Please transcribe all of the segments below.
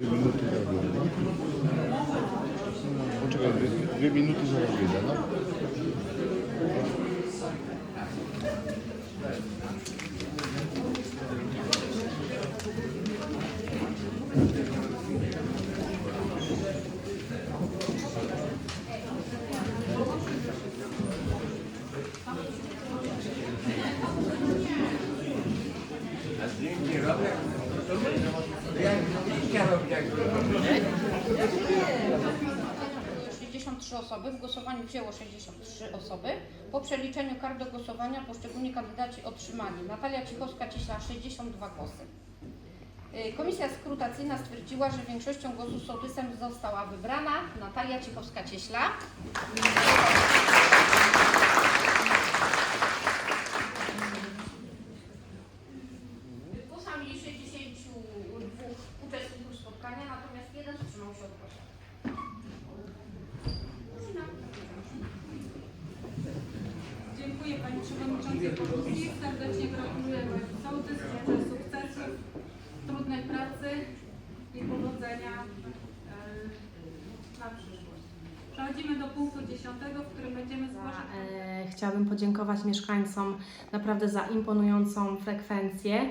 Poczekaj, dwie, dwie minuty zaraz wyjdę, no. Dzięki, Radek. 63 osoby, w głosowaniu wzięło 63 osoby. Po przeliczeniu kart do głosowania poszczególni kandydaci otrzymali Natalia Cichowska-Cieśla 62 głosy. Y, Komisja skrutacyjna stwierdziła, że większością głosów sołtysem została wybrana Natalia Cichowska-Cieśla. Dziękuję Pani Przewodniczącej Komisji. Serdecznie gratuluję Pani Sołtys. Życzę sukcesów, trudnej pracy i powodzenia e, na przyszłość. Przechodzimy do punktu dziesiątego, w którym będziemy zgłaszać... E, Chciałabym podziękować mieszkańcom naprawdę za imponującą frekwencję.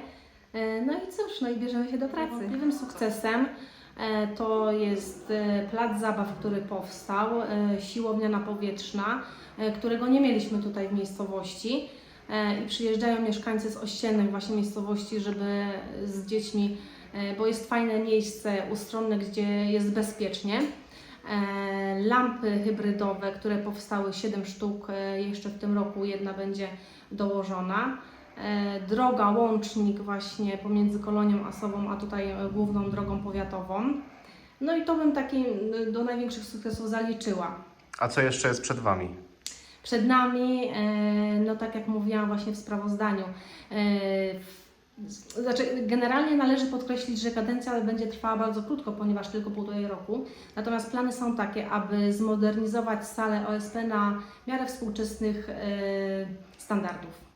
E, No i cóż, no i bierzemy się do pracy. Niewątpliwym sukcesem to jest e, plac zabaw, który powstał, e, siłownia napowietrzna, e, którego nie mieliśmy tutaj w miejscowości. E, I przyjeżdżają mieszkańcy z ościennych właśnie miejscowości, żeby z dziećmi, e, bo jest fajne miejsce ustronne, gdzie jest bezpiecznie. E, lampy hybrydowe, które powstały 7 sztuk e, jeszcze w tym roku, jedna będzie dołożona. E, Droga, łącznik właśnie pomiędzy kolonią Asową, a tutaj e, główną drogą powiatową. No i to bym taki do największych sukcesów zaliczyła. A co jeszcze jest przed Wami? Przed nami, e, no tak jak mówiłam właśnie w sprawozdaniu, znaczy generalnie należy podkreślić, że kadencja będzie trwała bardzo krótko, ponieważ tylko półtorej roku. Natomiast plany są takie, aby zmodernizować salę OSP na miarę współczesnych standardów.